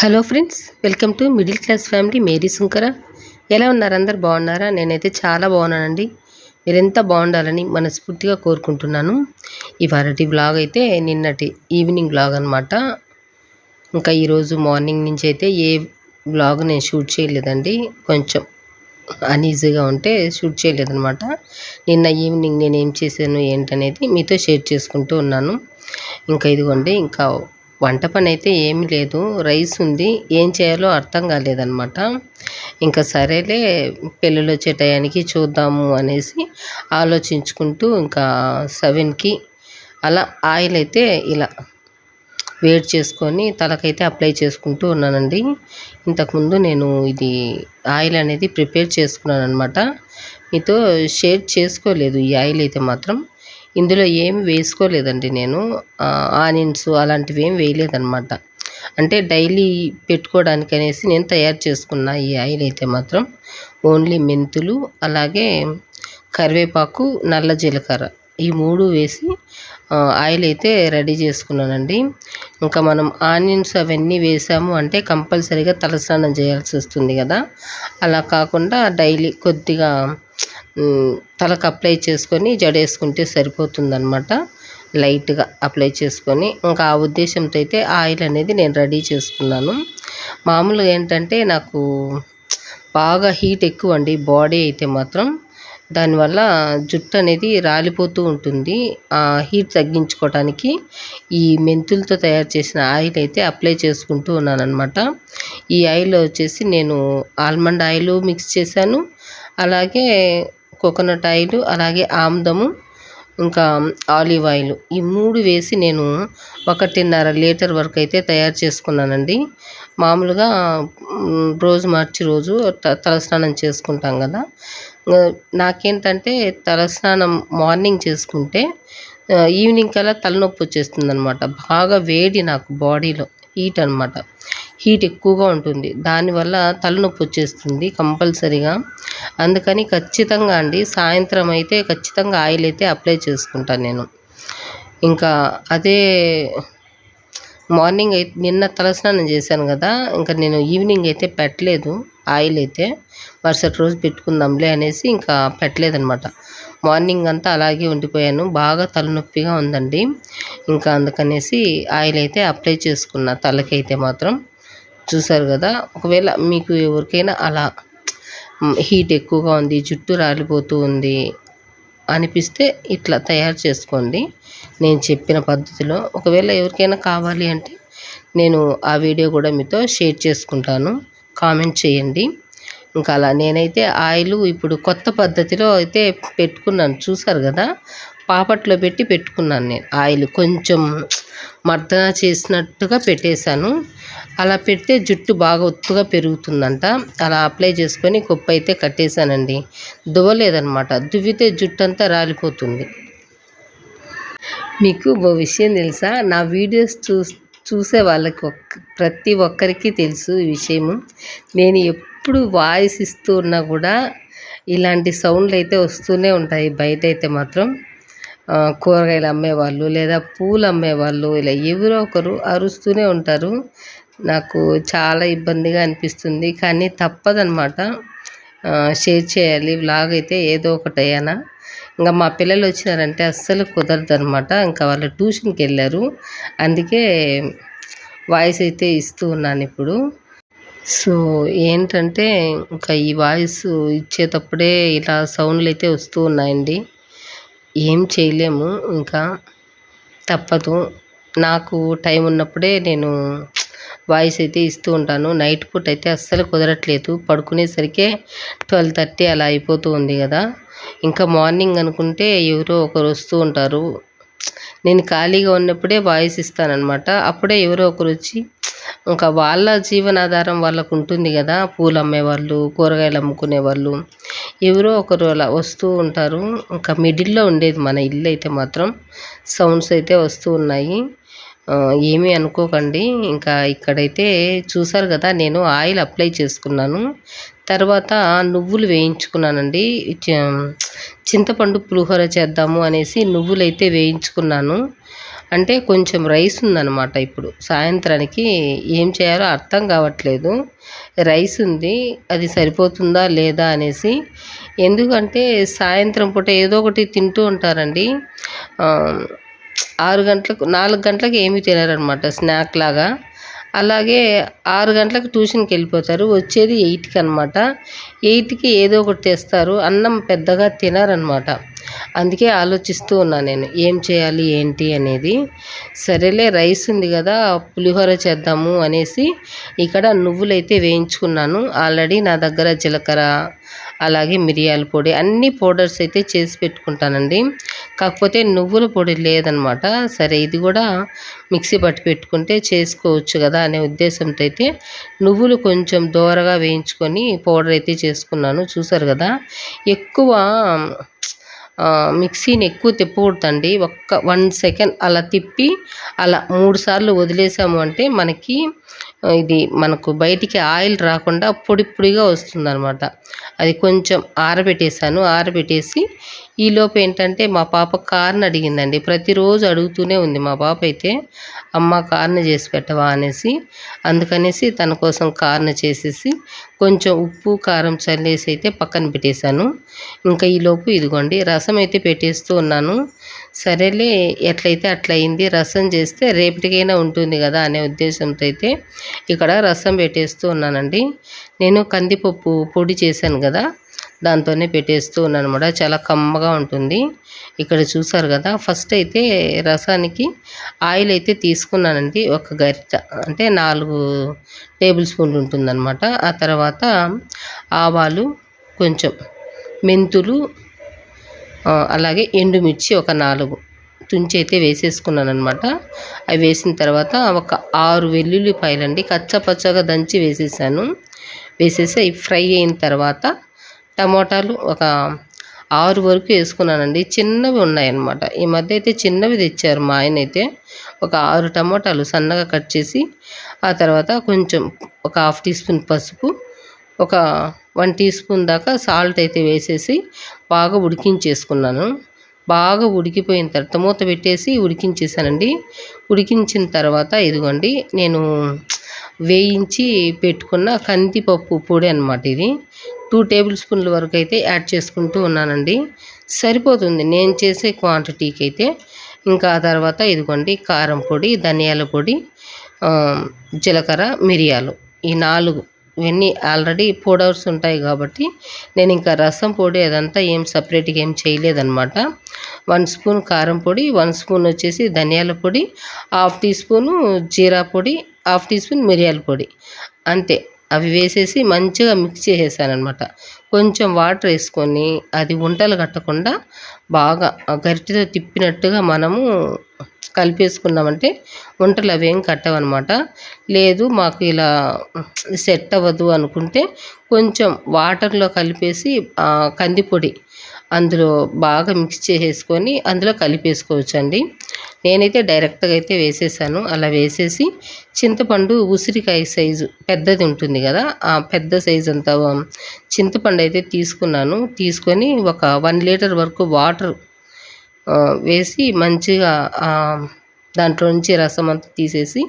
Hello friends welcome to middle class family Mary Sunkara. ఎలా ఉన్నారు అందరు? బాగున్నారా? నేనైతే చాలా బాగున్నానండి. మీరెంత బాగుండాలని మనస్ఫూర్తిగా కోరుకుంటున్నాను. ఇవాళటి బ్లాగ్ అయితే నిన్నటి ఈవినింగ్ బ్లాగ్ అనమాట ఇంకా ఈరోజు మార్నింగ్ నుంచి అయితే ఏ బ్లాగ్ నేను షూట్ చేయలేదండి. కొంచెం అన్ఈజీగా ఉంటే షూట్ చేయలేదనమాట నిన్న ఈవినింగ్ నేను ఏం చేశాను ఏంటనేది మీతో షేర్ చేసుకుంటూ ఉన్నాను. ఇంకా ఇదిగోండి ఇంకా వంట పని అయితే ఏమీ లేదు. రైస్ ఉంది. ఏం చేయాలో అర్థం కాలేదనమాట ఇంకా సరేలే పెళ్ళిళ్ళు వచ్చే టయానికి చూద్దాము అనేసి ఆలోచించుకుంటూ ఇంకా సెవెన్కి అలా ఆయిల్ అయితే ఇలా వేడి చేసుకొని తలకైతే అప్లై చేసుకుంటూ ఉన్నానండి. ఇంతకుముందు నేను ఇది ఆయిల్ అనేది ప్రిపేర్ చేసుకున్నాను అనమాట మీతో షేర్ చేసుకోలేదు. ఈ ఆయిల్ అయితే మాత్రం ఇందులో ఏమి వేసుకోలేదండి నేను. ఆనియన్స్ అలాంటివి ఏమి వేయలేదనమాట అంటే డైలీ పెట్టుకోవడానికి అనేసి నేను తయారు చేసుకున్న ఈ ఆయిల్ అయితే మాత్రం ఓన్లీ మెంతులు అలాగే కరివేపాకు నల్ల జీలకర్ర ఈ మూడు వేసి ఆయిల్ అయితే రెడీ చేసుకున్నానండి. ఇంకా మనం ఆనియన్స్ అవన్నీ వేసాము అంటే కంపల్సరీగా తలస్నానం చేయాల్సి వస్తుంది కదా. అలా కాకుండా డైలీ కొద్దిగా తలకు అప్లై చేసుకొని జడేసుకుంటే సరిపోతుందనమాట లైట్గా అప్లై చేసుకొని. ఇంకా ఆ ఉద్దేశంతో అయితే ఆయిల్ అనేది నేను రెడీ చేసుకున్నాను. మామూలుగా ఏంటంటే నాకు బాగా హీట్ ఎక్కువ అండి బాడీ అయితే మాత్రం. దానివల్ల జుట్టు అనేది రాలిపోతూ ఉంటుంది. ఆ హీట్ తగ్గించుకోవడానికి ఈ మెంతులతో తయారు చేసిన ఆయిల్ అయితే అప్లై చేసుకుంటూ ఉన్నాను అనమాట ఈ ఆయిల్ వచ్చేసి నేను ఆల్మండ్ ఆయిల్ మిక్స్ చేశాను. అలాగే కోకోనట్ ఆయిల్ అలాగే ఆముదము ఇంకా ఆలివ్ ఆయిల్. ఈ మూడు వేసి నేను ఒకటిన్నర లీటర్ వరకు అయితే తయారు చేసుకున్నానండి. మామూలుగా రోజు మార్చి రోజు తలస్నానం చేసుకుంటాం కదా. నాకేంటంటే తలస్నానం మార్నింగ్ చేసుకుంటే ఈవినింగ్ కల్లా తలనొప్పి వచ్చేస్తుంది అనమాట బాగా వేడి నాకు బాడీలో హీట్ అనమాట హీట్ ఎక్కువగా ఉంటుంది. దానివల్ల తలనొప్పి వచ్చేస్తుంది కంపల్సరీగా. అందుకని ఖచ్చితంగా అండి సాయంత్రం అయితే ఖచ్చితంగా ఆయిల్ అయితే అప్లై చేసుకుంటాను నేను. ఇంకా అదే మార్నింగ్ అయితే నిన్న తలస్నానం చేశాను కదా ఇంకా నేను ఈవినింగ్ అయితే పెట్టలేదు ఆయిల్ అయితే. మరుసటి రోజు పెట్టుకుందాంలే అనేసి ఇంకా పెట్టలేదనమాట మార్నింగ్ అంతా అలాగే ఉండిపోయాను. బాగా తలనొప్పిగా ఉందండి. ఇంకా అందుకనేసి ఆయిల్ అయితే అప్లై చేసుకున్న తలకైతే మాత్రం. చూసారు కదా? ఒకవేళ మీకు ఎవరికైనా అలా హీట్ ఎక్కువగా ఉంది జుట్టు రాలిపోతూ ఉంది అనిపిస్తే ఇట్లా తయారు చేసుకోండి. నేను చెప్పిన పద్ధతిలో. ఒకవేళ ఎవరికైనా కావాలి అంటే నేను ఆ వీడియో కూడా మీతో షేర్ చేసుకుంటాను. కామెంట్ చేయండి. ఇంకా అలా నేనైతే ఆయిల్ ఇప్పుడు కొత్త పద్ధతిలో అయితే పెట్టుకున్నాను. చూసారు కదా? పాపట్లో పెట్టి పెట్టుకున్నాను నేను. ఆయిల్ కొంచెం మర్దన చేసినట్టుగా పెట్టేశాను. అలా పెడితే జుట్టు బాగా ఒత్తుగా పెరుగుతుందంట. అలా అప్లై చేసుకొని కుప్ప అయితే కట్టేశానండి. దువ్వలేదనమాట దువ్వితే జుట్టు అంతా రాలిపోతుంది. మీకు ఓ విషయం తెలుసా? నా వీడియోస్ చూ చూసే వాళ్ళకి ఒక్క ప్రతి ఒక్కరికి తెలుసు ఈ విషయము. నేను ఎప్పుడు వాయిస్ ఇస్తూ ఉన్నా కూడా ఇలాంటి సౌండ్లు అయితే వస్తూనే ఉంటాయి. బయట అయితే మాత్రం కూరగాయలు అమ్మేవాళ్ళు లేదా పూలు అమ్మేవాళ్ళు ఇలా ఎవరో ఒకరు అరుస్తూనే ఉంటారు. నాకు చాలా ఇబ్బందిగా అనిపిస్తుంది కానీ తప్పదనమాట షేర్ చేయాలి వ్లాగ్ అయితే ఏదో ఒకటి అయ్యానా ఇంకా మా పిల్లలు వచ్చినారంటే అస్సలు కుదరదు అనమాట ఇంకా వాళ్ళు ట్యూషన్కి వెళ్ళారు. అందుకే వాయిస్ అయితే ఇస్తూ ఉన్నాను ఇప్పుడు. సో ఏంటంటే ఇంకా ఈ వాయిస్ ఇచ్చేటప్పుడే ఇలా సౌండ్లు అయితే వస్తూ ఉన్నాయండి. ఏం చేయలేము ఇంకా తప్పదు. నాకు టైం ఉన్నప్పుడే నేను వాయిస్ అయితే ఇస్తూ ఉంటాను. నైట్ పూట అయితే అస్సలు కుదరట్లేదు. పడుకునేసరికే ట్వెల్వ్ థర్టీ అలా అయిపోతూ ఉంది కదా. ఇంకా మార్నింగ్ అనుకుంటే ఎవరో ఒకరు వస్తూ ఉంటారు. నేను ఖాళీగా ఉన్నప్పుడే వాయిస్ ఇస్తానన్నమాట. అప్పుడే ఎవరో ఒకరు వచ్చి ఇంకా వాళ్ళ జీవనాధారం వాళ్ళకు ఉంటుంది కదా. పూలు అమ్మేవాళ్ళు కూరగాయలు అమ్ముకునే వాళ్ళు ఎవరో ఒకరు అలా వస్తూ ఉంటారు. ఇంకా మిడిల్లో ఉండేది మన ఇల్లు అయితే మాత్రం. సౌండ్స్ అయితే వస్తూ ఉన్నాయి. ఏమీ అనుకోకండి. ఇంకా ఇక్కడైతే చూసారు కదా నేను ఆయిల్ అప్లై చేసుకున్నాను. తర్వాత నువ్వులు వేయించుకున్నానండి. చింతపండు పులిహోర చేద్దాము అనేసి నువ్వులైతే వేయించుకున్నాను. అంటే కొంచెం రైస్ ఉందన్నమాట ఇప్పుడు. సాయంత్రానికి ఏం చేయాలో అర్థం కావట్లేదు. రైస్ ఉంది అది సరిపోతుందా లేదా అనేసి. ఎందుకంటే సాయంత్రం పూట ఏదో ఒకటి తింటూ ఉంటారండి. ఆరు గంటలకు నాలుగు గంటలకు ఏమీ తినరనమాట స్నాక్ లాగా. అలాగే ఆరు గంటలకు ట్యూషన్కి వెళ్ళిపోతారు వచ్చేది ఎయిట్కి అనమాట ఎయిట్కి ఏదో ఒకటి తెస్తారు అన్నం పెద్దగా తినరనమాట అందుకే ఆలోచిస్తూ ఉన్నాను నేను ఏం చేయాలి ఏంటి అనేది. సరేలే రైస్ ఉంది కదా పులిహోర చేద్దాము అనేసి ఇక్కడ నువ్వులైతే వేయించుకున్నాను ఆల్రెడీ నా దగ్గర జీలకర్ర అలాగే మిరియాల పొడి అన్ని పౌడర్స్ అయితే చేసి పెట్టుకుంటానండి. కాకపోతే నువ్వుల పొడి లేదనమాట. సరే ఇది కూడా మిక్సీ పట్టి పెట్టుకుంటే చేసుకోవచ్చు కదా అనే ఉద్దేశంతో అయితే నువ్వులు కొంచెం దోరగా వేయించుకొని పౌడర్ అయితే చేసుకున్నాను. చూసారు కదా? ఎక్కువ మిక్సీని ఎక్కువ తిప్పకూడదండి. ఒక్క వన్ సెకండ్ అలా తిప్పి అలా మూడు సార్లు వదిలేసాము అంటే మనకి ఇది మనకు బయటికి ఆయిల్ రాకుండా పొడి పొడిగా వస్తుందనమాట అది కొంచెం ఆరబెట్టేసాను ఆరబెట్టేసి ఈలోపు ఏంటంటే మా పాప కార్న్ అడిగిందండి. ప్రతిరోజు అడుగుతూనే ఉంది మా పాప అయితే అమ్మ కార్న్ చేసి పెట్టవా? అనేసి. అందుకనేసి తన కోసం కార్న్ చేసేసి కొంచెం ఉప్పు కారం చల్లేసి అయితే పక్కన పెట్టేశాను. ఇంకా ఈలోపు ఇదిగోండి రసం అయితే పెట్టేస్తూ ఉన్నాను. సరేలే ఎట్లయితే అట్లయింది రసం చేస్తే రేపటికైనా ఉంటుంది కదా అనే ఉద్దేశంతో అయితే ఇక్కడ రసం పెట్టేస్తూ ఉన్నానండి. నేను కందిపప్పు పొడి చేశాను కదా దాంతోనే పెట్టేస్తూ ఉన్నాను అనమాట చాలా కమ్మగా ఉంటుంది. ఇక్కడ చూసారు కదా ఫస్ట్ అయితే రసానికి ఆయిల్ అయితే తీసుకున్నానండి ఒక గరిట. అంటే నాలుగు టేబుల్ స్పూన్లు ఉంటుందన్నమాట. ఆ తర్వాత ఆవాలు కొంచెం మెంతులు అలాగే ఎండుమిర్చి ఒక నాలుగు తుంచి అయితే వేసేసుకున్నాను అనమాట అవి వేసిన తర్వాత ఒక ఆరు వెల్లుల్లిపాయలండి కచ్చపచ్చగా దంచి వేసేసాను. వేసేసి అవి ఫ్రై అయిన తర్వాత టమోటాలు ఒక ఆరు వరకు వేసుకున్నానండి. చిన్నవి ఉన్నాయన్నమాట. ఈ మధ్య అయితే చిన్నవి తెచ్చారు మా ఆయన అయితే. ఒక ఆరు టమోటాలు సన్నగా కట్ చేసి ఆ తర్వాత కొంచెం ఒక హాఫ్ టీ స్పూన్ పసుపు ఒక వన్ టీ స్పూన్ దాకా సాల్ట్ అయితే వేసేసి బాగా ఉడికించేసుకున్నాను. బాగా ఉడికిపోయిన తర్వాత మూత పెట్టేసి ఉడికించేసానండి. ఉడికించిన తర్వాత ఇదిగోండి నేను వేయించి పెట్టుకున్న కందిపప్పు పొడి అనమాట ఇది. టూ టేబుల్ స్పూన్ల వరకు అయితే యాడ్ చేసుకుంటూ ఉన్నానండి. సరిపోతుంది నేను చేసే క్వాంటిటీకి అయితే. ఇంకా ఆ తర్వాత ఇదిగోండి కారం పొడి ధనియాల పొడి జీలకర్ర మిరియాలు ఈ నాలుగు. ఇవన్నీ ఆల్రెడీ పౌడర్స్ ఉంటాయి కాబట్టి నేను ఇంకా రసం పొడి అదంతా ఏం సపరేట్గా ఏం చేయలేదనమాట వన్ స్పూన్ కారం పొడి వన్ స్పూన్ వచ్చేసి ధనియాల పొడి హాఫ్ టీ స్పూను జీరా పొడి హాఫ్ టీ స్పూన్ మిరియాల పొడి. అంతే. అవి వేసేసి మంచిగా మిక్స్ చేసేసాను అనమాట కొంచెం వాటర్ వేసుకొని అది వంటలు కట్టకుండా బాగా గరిటెతో తిప్పినట్టుగా మనము కలిపేసుకున్నామంటే వంటలు అవేం కట్టవన్నమాట. లేదు మాకు ఇలా సెట్ అవ్వదు అనుకుంటే కొంచెం వాటర్లో కలిపేసి కందిపొడి అందులో బాగా మిక్స్ చేసేసుకొని అందులో కలిపేసుకోవచ్చు అండి నేనైతే డైరెక్ట్గా అయితే వేసేసాను. అలా వేసేసి చింతపండు ఉసిరికాయ సైజు పెద్దది ఉంటుంది కదా ఆ పెద్ద సైజు అంత చింతపండు అయితే తీసుకున్నాను. తీసుకొని ఒక వన్ లీటర్ వరకు వాటర్ వేసి మంచిగా దాంట్లో నుంచి రసం అంతా తీసేసి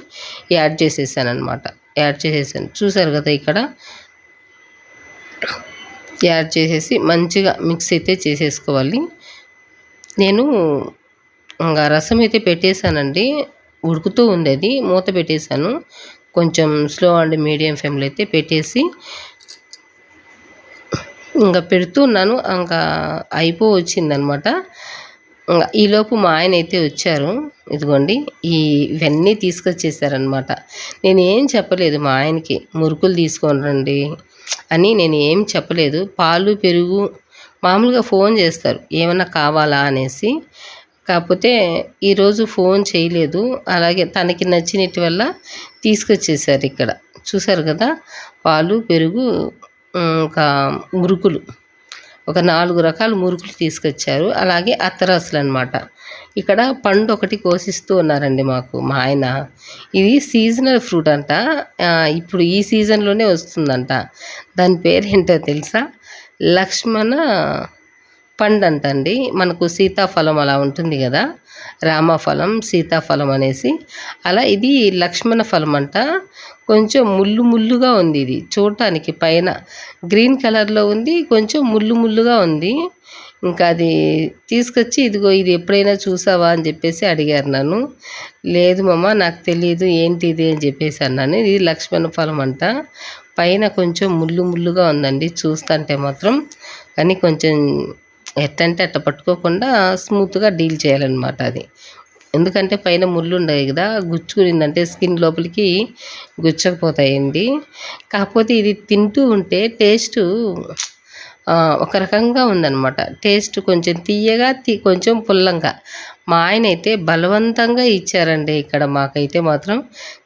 యాడ్ చేసేసాను అనమాట యాడ్ చేసేసాను. చూసారు కదా ఇక్కడ? యాడ్ చేసేసి మంచిగా మిక్స్ అయితే చేసేసుకోవాలి. నేను ఇంకా రసం అయితే పెట్టేశానండి. ఉడుకుతూ ఉంది అది మూత పెట్టేశాను. కొంచెం స్లో అండ్ మీడియం ఫ్లేమ్లో అయితే పెట్టేసి ఇంకా పెడుతున్నాను ఇంకా అయిపో వచ్చిందనమాట ఈలోపు మా ఆయన అయితే వచ్చారు. ఇదిగోండి ఈ ఇవన్నీ తీసుకొచ్చేసారనమాట నేనేం చెప్పలేదు మా ఆయనకి మురుకులు తీసుకొని రండి అని నేను ఏం చెప్పలేదు. పాలు పెరుగు మామూలుగా ఫోన్ చేస్తారు ఏమన్నా కావాలా అనేసి. కాకపోతే ఈరోజు ఫోన్ చేయలేదు. అలాగే తనకి నచ్చినట్టు వల్ల తీసుకొచ్చేసారు ఇక్కడ. చూసారు కదా పాలు పెరుగు ఇంకా మురుకులు. ఒక నాలుగు రకాల మురుకులు తీసుకొచ్చారు. అలాగే అత్తరాసులు అనమాట ఇక్కడ పండు ఒకటి కోసిస్తూ ఉన్నారండి మాకు మా ఆయన. ఇది సీజనల్ ఫ్రూట్ అంట. ఇప్పుడు ఈ సీజన్లోనే వస్తుందంట. దాని పేరు ఏంటో తెలుసా? లక్ష్మణ పండు అంటండి మనకు సీతాఫలం అలా ఉంటుంది కదా. రామఫలం సీతాఫలం అనేసి. అలా ఇది లక్ష్మణ ఫలం అంట. కొంచెం ముళ్ళు ముళ్ళుగా ఉంది ఇది. చూడటానికి పైన గ్రీన్ కలర్లో ఉంది. కొంచెం ముళ్ళు ముళ్ళుగా ఉంది. ఇంకా అది తీసుకొచ్చి ఇదిగో ఇది ఎప్పుడైనా చూసావా అని చెప్పేసి అడిగారు నన్ను. లేదు మమ్మ నాకు తెలియదు ఏంటి ఇది అని చెప్పేసి అన్నాను. ఇది లక్ష్మణ ఫలం అంట. పైన కొంచెం ముళ్ళు ముళ్ళుగా ఉందండి. చూస్తుంటే మాత్రం. కానీ కొంచెం ఎట్టంటే అట్ట పట్టుకోకుండా స్మూత్గా డీల్ చేయాలన్నమాట అది. ఎందుకంటే పైన ముళ్ళు ఉండవు కదా గుచ్చుకునిందంటే స్కిన్ లోపలికి గుచ్చకపోతాయండి. కాకపోతే ఇది తింటూ ఉంటే టేస్ట్ ఒక రకంగా ఉందన్నమాట. టేస్ట్ కొంచెం తీయగా తీ కొంచెం పుల్లంగా. మా ఆయన అయితే బలవంతంగా ఇచ్చారండి ఇక్కడ. మాకైతే మాత్రం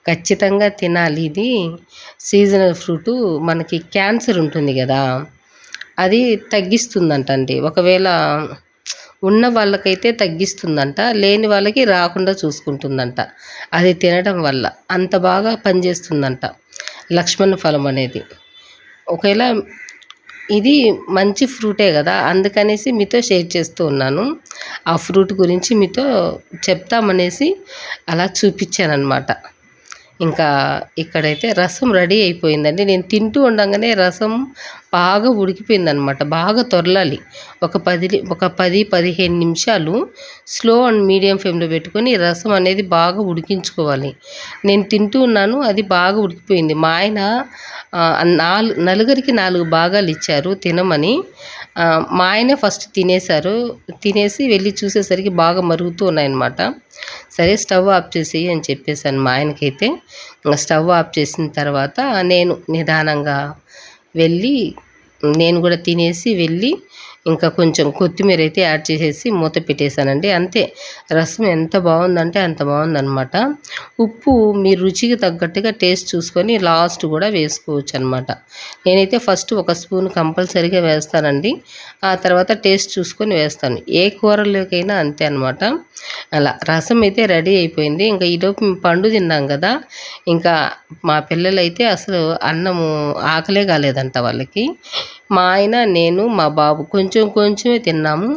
ఖచ్చితంగా తినాలి. ఇది సీజనల్ ఫ్రూటు. మనకి క్యాన్సర్ ఉంటుంది కదా. అది తగ్గిస్తుందంట అండి ఒకవేళ ఉన్న వాళ్ళకైతే తగ్గిస్తుందంట లేని వాళ్ళకి రాకుండా చూసుకుంటుందంట. అది తినడం వల్ల అంత బాగా పనిచేస్తుందంట లక్ష్మణ ఫలం అనేది. ఒకవేళ ఇది మంచి ఫ్రూటే కదా అందుకనేసి మీతో షేర్ చేస్తూ ఉన్నాను. ఆ ఫ్రూట్ గురించి మీతో చెప్తామనేసి అలా చూపించాను అనమాట ఇంకా ఇక్కడైతే రసం రెడీ అయిపోయిందండి. నేను తింటూ ఉండగానే రసం బాగా ఉడికిపోయిందనమాట. బాగా తొరలాలి. ఒక పది ఒక పది పదిహేను నిమిషాలు స్లో అండ్ మీడియం ఫ్లేమ్లో పెట్టుకొని రసం అనేది బాగా ఉడికించుకోవాలి. నేను తింటూ ఉన్నాను అది బాగా ఉడికిపోయింది. మా ఆయన నాలుగు నలుగురికి నాలుగు భాగాలు ఇచ్చారు తినమని. మా ఆయనే ఫస్ట్ తినేశారు. తినేసి వెళ్ళి చూసేసరికి బాగా మరుగుతూ ఉన్నాయన్నమాట. సరే స్టవ్ ఆఫ్ చేసి అని చెప్పేసాను మా ఆయనకైతే. స్టవ్ ఆఫ్ చేసిన తర్వాత నేను నిదానంగా వెళ్ళి నేను కూడా తినేసి వెళ్ళి ఇంకా కొంచెం కొత్తిమీర అయితే యాడ్ చేసేసి మూత పెట్టేశానండి. అంతే. రసం ఎంత బాగుందంటే అంత బాగుందనమాట ఉప్పు మీ రుచికి తగ్గట్టుగా టేస్ట్ చూసుకొని లాస్ట్ కూడా వేసుకోవచ్చు అనమాట నేనైతే ఫస్ట్ ఒక స్పూన్ కంపల్సరీగా వేస్తానండి. ఆ తర్వాత టేస్ట్ చూసుకొని వేస్తాను. ఏ కూరలోకైనా అంతే అనమాట అలా రసం అయితే రెడీ అయిపోయింది. ఇంకా ఈలోపు పండు తిన్నాం కదా. ఇంకా మా పిల్లలైతే అసలు అన్నము ఆకలే కాలేదంట వాళ్ళకి. మా ఆయన నేను మా బాబు కొంచెం కొంచెమే తిన్నాము.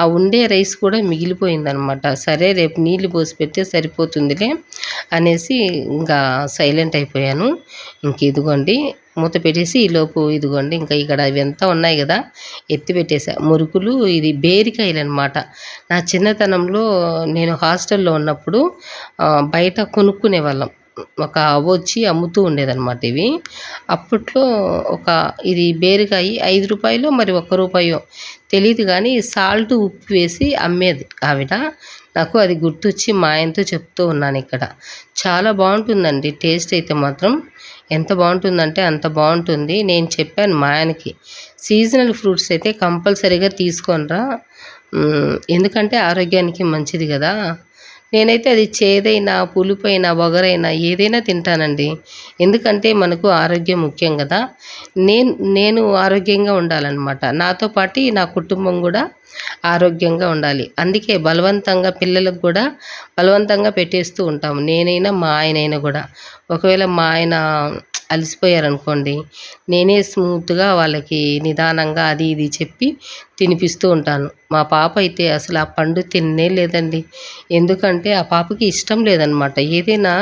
ఆ ఉండే రైస్ కూడా మిగిలిపోయిందనమాట సరే రేపు నీళ్ళు పోసి పెడితే సరిపోతుందిలే అనేసి ఇంకా సైలెంట్ అయిపోయాను. ఇంక ఇదిగోండి మూత పెట్టేసి ఈలోపు ఇదిగోండి ఇంకా ఇక్కడ ఇవంతా ఉన్నాయి కదా ఎత్తి పెట్టేసా. మురుకులు ఇది బేరికాయలు అనమాట నా చిన్నతనంలో నేను హాస్టల్లో ఉన్నప్పుడు బయట కొనుక్కునే వాళ్ళం. ఒక వచ్చి అమ్ముతూ ఉండేదన్నమాట ఇవి. అప్పట్లో ఒక ఇది బేరుకాయ ఐదు రూపాయలు మరి ఒక్క రూపాయో తెలియదు కానీ సాల్ట్ ఉప్పు వేసి అమ్మేది ఆవిడ. నాకు అది గుర్తొచ్చి మా ఆయనతో చెప్తూ ఉన్నాను ఇక్కడ. చాలా బాగుంటుందండి టేస్ట్ అయితే మాత్రం. ఎంత బాగుంటుందంటే అంత బాగుంటుంది. నేను చెప్పాను మా ఆయనకి. సీజనల్ ఫ్రూట్స్ అయితే కంపల్సరీగా తీసుకోనరా. ఎందుకంటే ఆరోగ్యానికి మంచిది కదా. నేనైతే అది చేదైనా పులుపైనా వగరైనా ఏదైనా తింటానండి. ఎందుకంటే మనకు ఆరోగ్యం ముఖ్యం కదా. నేను నేను ఆరోగ్యంగా ఉండాలన్నమాట. నాతో పాటు నా కుటుంబం కూడా ఆరోగ్యంగా ఉండాలి. అందుకే బలవంతంగా పిల్లలకు కూడా బలవంతంగా పెట్టేస్తూ ఉంటాము. నేనైనా మా ఆయనైనా కూడా. ఒకవేళ మా ఆయన అలసిపోయారనుకోండి నేనే స్మూత్గా వాళ్ళకి నిదానంగా అది ఇది చెప్పి తినిపిస్తూ ఉంటాను. మా పాప అయితే అసలు ఆ పండు తిన్నే లేదండి. ఎందుకంటే ఆ పాపకి ఇష్టం లేదనమాట. ఏదైనా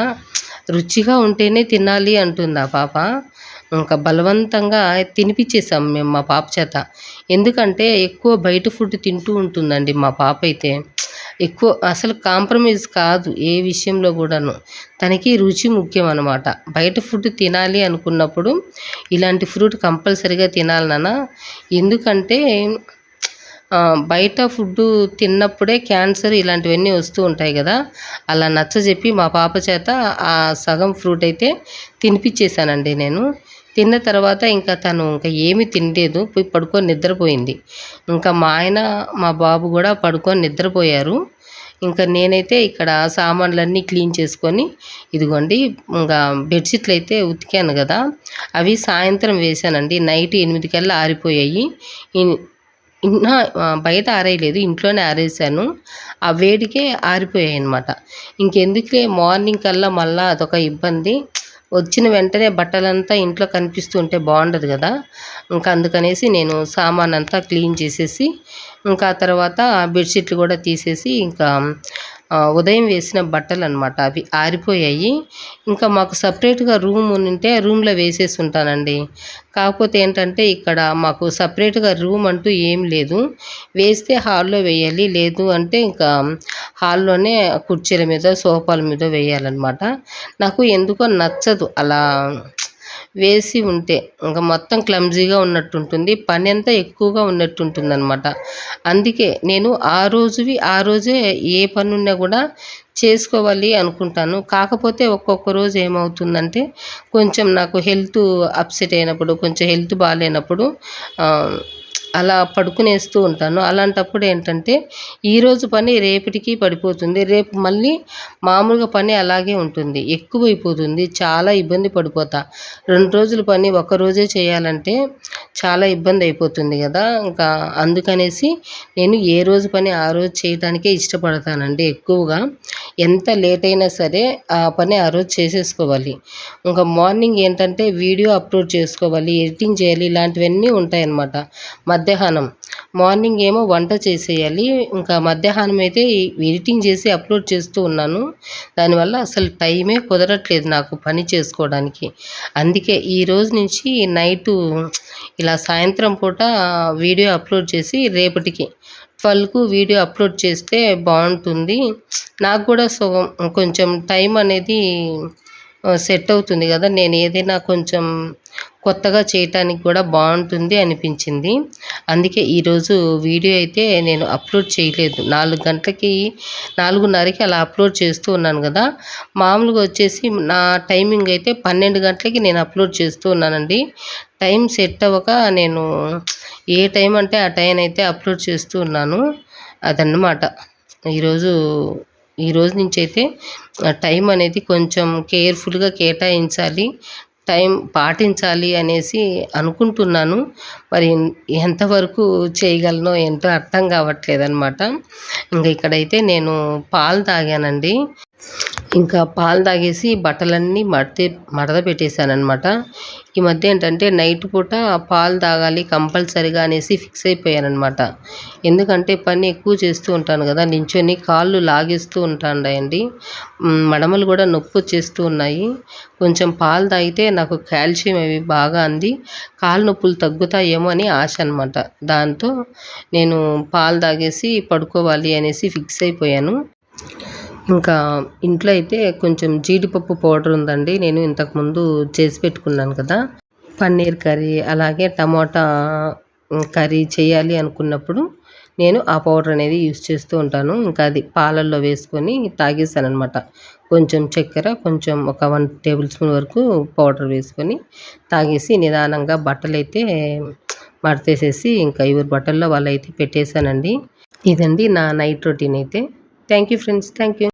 రుచిగా ఉంటేనే తినాలి అంటుంది ఆ పాప. ఇంకా బలవంతంగా తినిపించేసాం మేము మా పాప చేత. ఎందుకంటే ఎక్కువ బయట ఫుడ్ తింటూ ఉంటుందండి మా పాప అయితే. ఎక్కువ అసలు కాంప్రమైజ్ కాదు ఏ విషయంలో కూడాను. తనకి రుచి ముఖ్యం అనమాట బయట ఫుడ్ తినాలి అనుకున్నప్పుడు ఇలాంటి ఫ్రూట్ కంపల్సరీగా తినాలి ఎందుకంటే బయట ఫుడ్డు తిన్నప్పుడే క్యాన్సర్ ఇలాంటివన్నీ వస్తూ ఉంటాయి కదా. అలా నచ్చజెప్పి మా పాప చేత ఆ సగం ఫ్రూట్ అయితే తినిపించేశానండి నేను. తిన్న తర్వాత ఇంకా తను ఇంకా ఏమీ తినలేదు. పోయి పడుకొని నిద్రపోయింది. ఇంకా మా ఆయన మా బాబు కూడా పడుకొని నిద్రపోయారు. ఇంకా నేనైతే ఇక్కడ సామాన్లన్నీ క్లీన్ చేసుకొని ఇదిగోండి ఇంకా బెడ్షీట్లు అయితే ఉతికాను కదా. అవి సాయంత్రం వేసానండి నైట్ ఎనిమిది కల్లా ఆరిపోయాయి. ఇంకా బయట ఆరేయలేదు. ఇంట్లోనే ఆరేసాను ఆ వేడికే ఆరిపోయాయి అనమాట ఇంకెందుకులే మార్నింగ్ కల్లా మళ్ళీ అదొక ఇబ్బంది. వచ్చిన వెంటనే బట్టలంతా ఇంట్లో కనిపిస్తూ ఉంటే బాగుండదు కదా. ఇంకా అందుకనేసి నేను సామాన్ అంతా క్లీన్ చేసేసి ఇంకా ఆ తర్వాత బెడ్షీట్లు కూడా తీసేసి ఇంకా ఉదయం వేసిన బట్టలు అనమాట అవి ఆరిపోయాయి. ఇంకా మాకు సపరేట్గా రూమ్ ఉంటే రూమ్లో వేసేసి ఉంటానండి. కాకపోతే ఏంటంటే ఇక్కడ మాకు సపరేట్గా రూమ్ అంటూ ఏం లేదు. వేస్తే హాల్లో వేయాలి లేదు అంటే ఇంకా హాల్లోనే కుర్చీల మీద సోఫాల మీద వేయాలన్నమాట. నాకు ఎందుకో నచ్చదు అలా వేసి ఉంటే ఇంకా మొత్తం క్లమ్జీగా ఉన్నట్టు ఉంటుంది పని అంతా ఎక్కువగా ఉన్నట్టు ఉంటుంది అనమాట అందుకే నేను ఆ రోజువి ఆ రోజే ఏ పని ఉన్నా కూడా చేసుకోవాలి అనుకుంటాను. కాకపోతే ఒక్కొక్క రోజు ఏమవుతుందంటే కొంచెం నాకు హెల్త్ అప్సెట్ అయినప్పుడు కొంచెం హెల్త్ బాగాలేనప్పుడు అలా పడుకునేస్తూ ఉంటాను. అలాంటప్పుడు ఏంటంటే ఈరోజు పని రేపటికి పడిపోతుంది. రేపు మళ్ళీ మామూలుగా పని అలాగే ఉంటుంది. ఎక్కువైపోతుంది. చాలా ఇబ్బంది పడిపోతా. రెండు రోజుల పని ఒక రోజే చేయాలంటే చాలా ఇబ్బంది అయిపోతుంది కదా. ఇంకా అందుకనేసి నేను ఏ రోజు పని ఆ రోజు చేయడానికే ఇష్టపడతానండి ఎక్కువగా. ఎంత లేట్ అయినా సరే ఆ పని ఆ రోజు చేసేసుకోవాలి. ఇంకా మార్నింగ్ ఏంటంటే వీడియో అప్లోడ్ చేసుకోవాలి ఎడిటింగ్ చేయాలి ఇలాంటివన్నీ ఉంటాయన్నమాట. మధ్యాహ్నం. మార్నింగ్ ఏమో వంట చేసేయాలి. ఇంకా మధ్యాహ్నం అయితే ఎడిటింగ్ చేసి అప్లోడ్ చేస్తూ ఉన్నాను. దానివల్ల అసలు టైమే కుదరట్లేదు నాకు పని చేసుకోవడానికి. అందుకే ఈ రోజు నుంచి నైటు ఇలా సాయంత్రం పూట వీడియో అప్లోడ్ చేసి రేపటికి ట్వెల్వ్కు వీడియో అప్లోడ్ చేస్తే బాగుంటుంది. నాకు కూడా సో కొంచెం టైం అనేది సెట్ అవుతుంది కదా. నేను ఏదైనా కొంచెం కొత్తగా చేయటానికి కూడా బాగుంటుంది అనిపించింది. అందుకే ఈరోజు వీడియో అయితే నేను అప్లోడ్ చేయలేదు. నాలుగు గంటలకి నాలుగున్నరకి అలా అప్లోడ్ చేస్తూ ఉన్నాను కదా. మామూలుగా వచ్చేసి నా టైమింగ్ అయితే పన్నెండు గంటలకి నేను అప్లోడ్ చేస్తూ ఉన్నానండి. టైం సెట్ అవ్వక నేను ఏ టైం అంటే ఆ టైం అయితే అప్లోడ్ చేస్తూ ఉన్నాను. అదన్నమాట. ఈరోజు ఈ రోజు నుంచి అయితే టైం అనేది కొంచెం కేర్ఫుల్గా కేటాయించాలి టైం పాటించాలి అనేసి అనుకుంటున్నాను. మరి ఎంతవరకు చేయగలనో ఏంటో అర్థం కావట్లేదు అనమాట ఇంకా ఇక్కడైతే నేను పాలు తాగానండి. ఇంకా పాలు తాగేసి బట్టలన్నీ మడత మడత పెట్టేశానమాట ఈ మధ్య ఏంటంటే నైట్ పూట పాలు తాగాలి కంపల్సరిగా అనేసి ఫిక్స్ అయిపోయానమాట ఎందుకంటే పని ఎక్కువ చేస్తూ ఉంటాను కదా నించొని కాళ్ళు లాగేస్తూ ఉంటాయండి మడమలు కూడా నొప్పి వచ్చేస్తూ ఉన్నాయి. కొంచెం పాలు తాగితే నాకు కాల్షియం అవి బాగా అంది. కాళ్ళ నొప్పులు తగ్గుతాయేమో అని ఆశ అనమాట దాంతో నేను పాలు తాగేసి పడుకోవాలి అనేసి ఫిక్స్ అయిపోయాను. ఇంకా ఇంట్లో అయితే కొంచెం జీడిపప్పు పౌడర్ ఉందండి. నేను ఇంతకుముందు చేసి పెట్టుకున్నాను కదా. పన్నీర్ కర్రీ అలాగే టమాటా కర్రీ చేయాలి అనుకున్నప్పుడు నేను ఆ పౌడర్ అనేది యూస్ చేస్తూ ఉంటాను. ఇంకా అది పాలల్లో వేసుకొని తాగేసాను అనమాట కొంచెం చక్కెర కొంచెం ఒక వన్ టేబుల్ స్పూన్ వరకు పౌడర్ వేసుకొని తాగేసి నిదానంగా బట్టలు అయితే మడతేసేసి ఇంకా ఎవరి బట్టల్లో వాళ్ళు అయితే పెట్టేశానండి. ఇదండి నా నైట్ రొటీన్ అయితే. Thank you friends thank you.